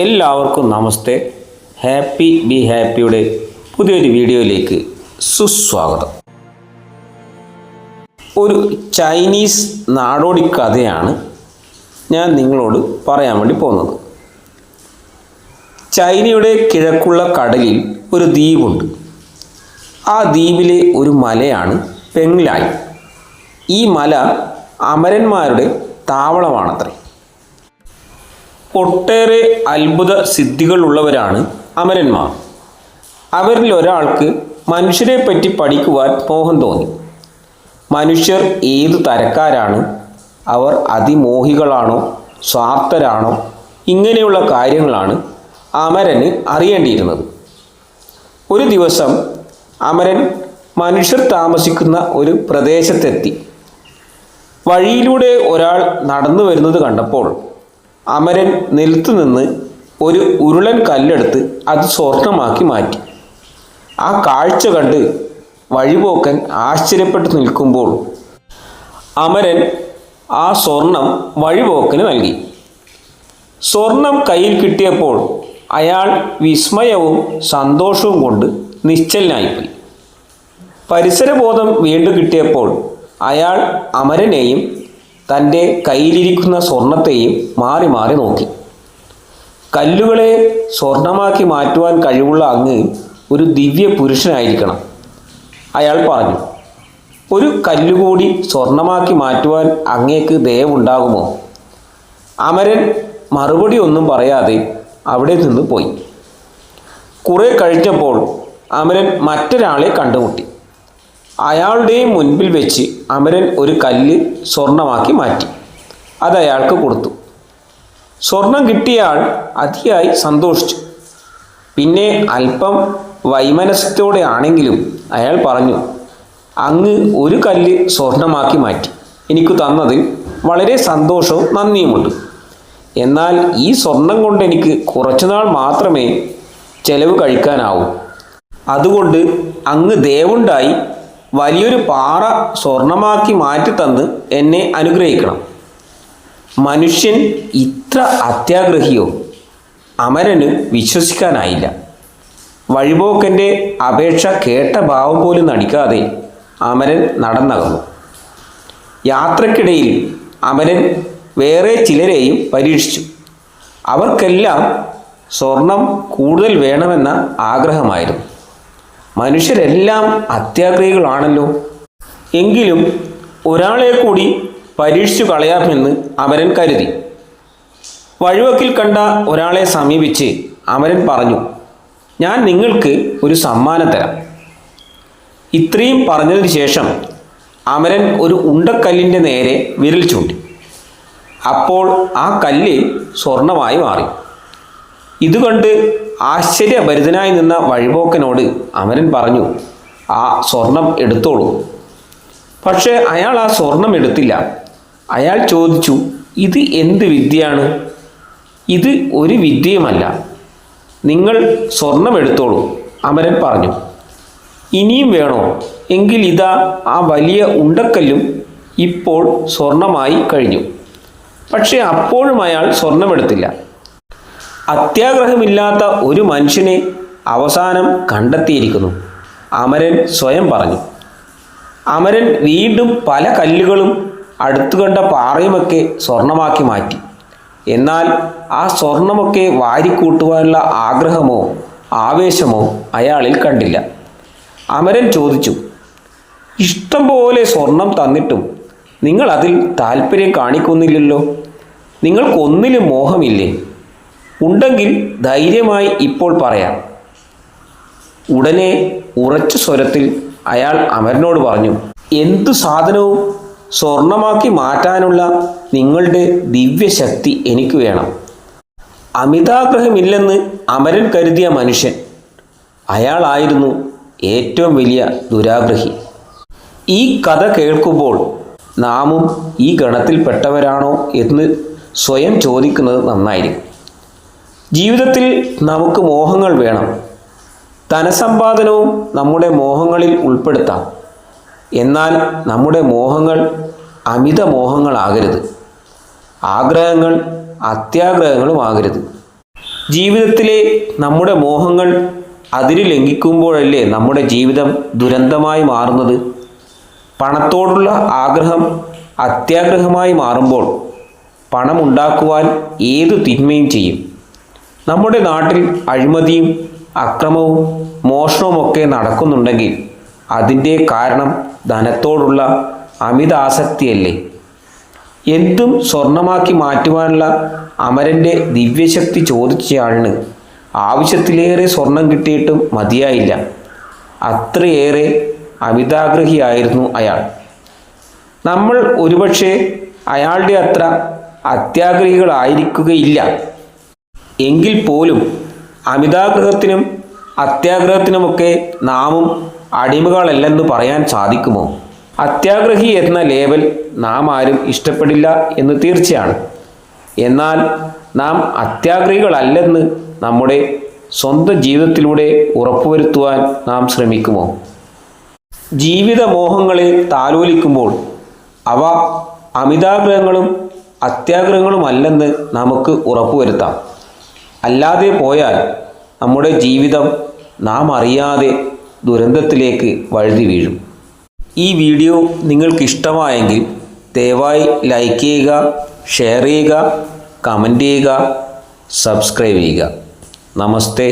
എല്ലാവർക്കും നമസ്തേ. Happy be ഹാപ്പിയുടെ പുതിയൊരു വീഡിയോയിലേക്ക് സുസ്വാഗതം. ഒരു ചൈനീസ് നാടോടി കഥയാണ് ഞാൻ നിങ്ങളോട് പറയാൻ വേണ്ടി പോകുന്നത്. ചൈനയുടെ കിഴക്കുള്ള കടലിൽ ഒരു ദ്വീപുണ്ട്. ആ ദ്വീപിലെ ഒരു മലയാണ് പെങ്ലായ് ഈ മല അമരന്മാരുടെ താവളമാണത്രേ. ഒട്ടേറെ അത്ഭുത സിദ്ധികളുള്ളവരാണ് അമരന്മാർ. അവരിൽ ഒരാൾക്ക് മനുഷ്യരെ പറ്റി പഠിക്കുവാൻ മോഹം തോന്നി. മനുഷ്യർ ഏത് തരക്കാരാണ്? അവർ അതിമോഹികളാണോ? സ്വാർത്ഥരാണോ? ഇങ്ങനെയുള്ള കാര്യങ്ങളാണ് അമരന് അറിയേണ്ടിയിരുന്നത്. ഒരു ദിവസം അമരൻ മനുഷ്യർ താമസിക്കുന്ന ഒരു പ്രദേശത്തെത്തി. വഴിയിലൂടെ ഒരാൾ നടന്നു വരുന്നത് കണ്ടപ്പോൾ അമരൻ നിലത്തു നിന്ന് ഒരു ഉരുളൻ കല്ലെടുത്ത് അത് സ്വർണമാക്കി മാറ്റി. ആ കാഴ്ച കണ്ട് വഴിപോക്കൻ ആശ്ചര്യപ്പെട്ടു നിൽക്കുമ്പോൾ അമരൻ ആ സ്വർണം വഴിപോക്കന് നൽകി. സ്വർണം കയ്യിൽ കിട്ടിയപ്പോൾ അയാൾ വിസ്മയവും സന്തോഷവും കൊണ്ട് നിശ്ചലനായിപ്പോയി പരിസരബോധം വീണ്ടും കിട്ടിയപ്പോൾ അയാൾ അമരനെയും തന്റെ കയ്യിലിരിക്കുന്ന സ്വർണത്തെയും മാറി മാറി നോക്കി. കല്ലുകളെ സ്വർണമാക്കി മാറ്റുവാൻ കഴിവുള്ള അങ്ങ് ഒരു ദിവ്യ പുരുഷനായിരിക്കണം. അയാൾ പറഞ്ഞു ഒരു കല്ലുകൂടി സ്വർണമാക്കി മാറ്റുവാൻ അങ്ങേക്ക് ദയവുണ്ടാകുമോ? അമരൻ മറുപടി ഒന്നും പറയാതെ അവിടെ നിന്ന് പോയി. കുറെ കഴിഞ്ഞപ്പോൾ അമരൻ മറ്റൊരാളെ കണ്ടുമുട്ടി. അയാളുടെയും മുൻപിൽ വെച്ച് അമരൻ ഒരു കല്ല് സ്വർണമാക്കി മാറ്റി. അത് അയാൾക്ക് കൊടുത്തു. സ്വർണം കിട്ടിയ ആൾ അതിയായി സന്തോഷിച്ചു. പിന്നെ അല്പം വൈമനസ്യത്തോടെ ആണെങ്കിലും അയാൾ പറഞ്ഞു അങ്ങ് ഒരു കല്ല് സ്വർണമാക്കി മാറ്റി. എനിക്ക് തന്നതിൽ വളരെ സന്തോഷവും നന്ദിയുമുണ്ട്. എന്നാൽ ഈ സ്വർണം കൊണ്ട് എനിക്ക് കുറച്ചുനാൾ മാത്രമേ ചെലവ് കഴിക്കാനാവൂ. അതുകൊണ്ട് അങ്ങ് ദേവുണ്ടായി വലിയൊരു പാറ സ്വർണമാക്കി മാറ്റിത്തന്ന് എന്നെ അനുഗ്രഹിക്കണം. മനുഷ്യൻ ഇത്ര അത്യാഗ്രഹിയോ? അമരന് വിശ്വസിക്കാനായില്ല. വഴിപോക്കന്റെ അപേക്ഷ കേട്ട ഭാവം പോലും നടിക്കാതെ അമരൻ നടന്നകന്നു. യാത്രക്കിടയിൽ അമരൻ വേറെ ചിലരെയും പരീക്ഷിച്ചു. അവർക്കെല്ലാം സ്വർണം കൂടുതൽ വേണമെന്ന ആഗ്രഹമായിരുന്നു. മനുഷ്യരെല്ലാം അത്യാഗ്രഹികളാണല്ലോ എങ്കിലും ഒരാളെ കൂടി പരീക്ഷിച്ചു കളയാമെന്ന് അമരൻ കരുതി. വഴിവക്കിൽ കണ്ട ഒരാളെ സമീപിച്ച് അമരൻ പറഞ്ഞു ഞാൻ നിങ്ങൾക്ക് ഒരു സമ്മാനം തരാം. ഇത്രയും പറഞ്ഞതിന് ശേഷം അമരൻ ഒരു ഉണ്ടക്കല്ലിന്റെ നേരെ വിരൽ ചൂണ്ടി. അപ്പോൾ ആ കല്ല് സ്വർണമായി മാറി. ഇതുകണ്ട് ആശ്ചര്യഭരിതനായി നിന്ന വഴിപോക്കനോട് അമരൻ പറഞ്ഞു ആ സ്വർണം എടുത്തോളൂ. പക്ഷേ അയാൾ ആ സ്വർണം എടുത്തില്ല. അയാൾ ചോദിച്ചു ഇത് എന്ത് വിദ്യയാണ്? ഇത് ഒരു വിദ്യയുമല്ല. നിങ്ങൾ സ്വർണം എടുത്തോളൂ. അമരൻ പറഞ്ഞു ഇനിയും വേണോ? എങ്കിൽ ഇതാ ആ വലിയ ഉണ്ടക്കല്ലും ഇപ്പോൾ സ്വർണമായി കഴിഞ്ഞു. പക്ഷേ അപ്പോഴും അയാൾ സ്വർണമെടുത്തില്ല അത്യാഗ്രഹമില്ലാത്ത ഒരു മനുഷ്യനെ അവസാനം കണ്ടെത്തിയിരിക്കുന്നു. അമരൻ സ്വയം പറഞ്ഞു. അമരൻ വീണ്ടും പല കല്ലുകളും അടുത്തു കണ്ട പാറയുമൊക്കെ സ്വർണമാക്കി മാറ്റി. എന്നാൽ ആ സ്വർണമൊക്കെ വാരിക്കൂട്ടുവാനുള്ള ആഗ്രഹമോ ആവേശമോ അയാളിൽ കണ്ടില്ല. അമരൻ ചോദിച്ചു ഇഷ്ടം പോലെ സ്വർണം തന്നിട്ടും നിങ്ങൾ അതിൽ താല്പര്യം കാണിക്കുന്നില്ലല്ലോ? നിങ്ങൾക്കൊന്നിലും മോഹമില്ലേ? ഉണ്ടെങ്കിൽ ധൈര്യമായി ഇപ്പോൾ പറയാം. ഉടനെ ഉറച്ച സ്വരത്തിൽ അയാൾ അമരനോട് പറഞ്ഞു എന്തു സാധനവും സ്വർണമാക്കി മാറ്റാനുള്ള നിങ്ങളുടെ ദിവ്യശക്തി എനിക്ക് വേണം. അമിതാഗ്രഹമില്ലെന്ന് അമരൻ കരുതിയ മനുഷ്യൻ അയാളായിരുന്നു ഏറ്റവും വലിയ ദുരാഗ്രഹി. ഈ കഥ കേൾക്കുമ്പോൾ നാമും ഈ ഗണത്തിൽപ്പെട്ടവരാണോ എന്ന് സ്വയം ചോദിക്കുന്നത് നന്നായിരിക്കും. ജീവിതത്തിൽ നമുക്ക് മോഹങ്ങൾ വേണം. ധനസമ്പാദനവും നമ്മുടെ മോഹങ്ങളിൽ ഉൾപ്പെടുത്താം. എന്നാൽ നമ്മുടെ മോഹങ്ങൾ അമിത മോഹങ്ങളാകരുത്. ആഗ്രഹങ്ങൾ അത്യാഗ്രഹങ്ങളുമാകരുത് ജീവിതത്തിലെ നമ്മുടെ മോഹങ്ങൾ അതിര് ലംഘിക്കുമ്പോഴല്ലേ നമ്മുടെ ജീവിതം ദുരന്തമായി മാറുന്നത്? പണത്തോടുള്ള ആഗ്രഹം അത്യാഗ്രഹമായി മാറുമ്പോൾ പണമുണ്ടാക്കുവാൻ ഏതു തിന്മയും ചെയ്യും. നമ്മുടെ നാട്ടിൽ അഴിമതിയും അക്രമവും മോഷണവും ഒക്കെ നടക്കുന്നുണ്ടെങ്കിൽ അതിന്റെ കാരണം ധനത്തോടുള്ള അമിതാസക്തിയല്ലേ? എന്തും സ്വർണമാക്കി മാറ്റുവാനുള്ള അമരന്റെ ദിവ്യശക്തി ചോദിച്ചയാളിന് ആവശ്യത്തിലേറെ സ്വർണം കിട്ടിയിട്ടും മതിയായില്ല. അത്രയേറെ അമിതാഗ്രഹിയായിരുന്നു അയാൾ. നമ്മൾ ഒരുപക്ഷെ അയാളുടെ അത്ര അത്യാഗ്രഹികളായിരിക്കുകയില്ല. എങ്കിൽ പോലും അമിതാഗ്രഹത്തിനും അത്യാഗ്രഹത്തിനുമൊക്കെ നാമും അടിമകളല്ലെന്ന് പറയാൻ സാധിക്കുമോ? അത്യാഗ്രഹി എന്ന ലേബൽ നാം ആരും ഇഷ്ടപ്പെടില്ല എന്ന് തീർച്ചയാണ്. എന്നാൽ നാം അത്യാഗ്രഹികളല്ലെന്ന് നമ്മുടെ സ്വന്തം ജീവിതത്തിലൂടെ ഉറപ്പുവരുത്തുവാൻ നാം ശ്രമിക്കുമോ? ജീവിത മോഹങ്ങളെ താലോലിക്കുമ്പോൾ അവ അമിതാഗ്രഹങ്ങളും അത്യാഗ്രഹങ്ങളുമല്ലെന്ന് നമുക്ക് ഉറപ്പുവരുത്താം. അല്ലാതെ പോയാൽ നമ്മുടെ ജീവിതം നാം അറിയാതെ ദുരന്തത്തിലേക്ക് വഴുതി വീഴും. ഈ വീഡിയോ നിങ്ങൾക്കിഷ്ടമായെങ്കിൽ ദയവായി ലൈക്ക് ചെയ്യുക ഷെയർ ചെയ്യുക കമന്റ് ചെയ്യുക സബ്സ്ക്രൈബ് ചെയ്യുക. നമസ്തേ.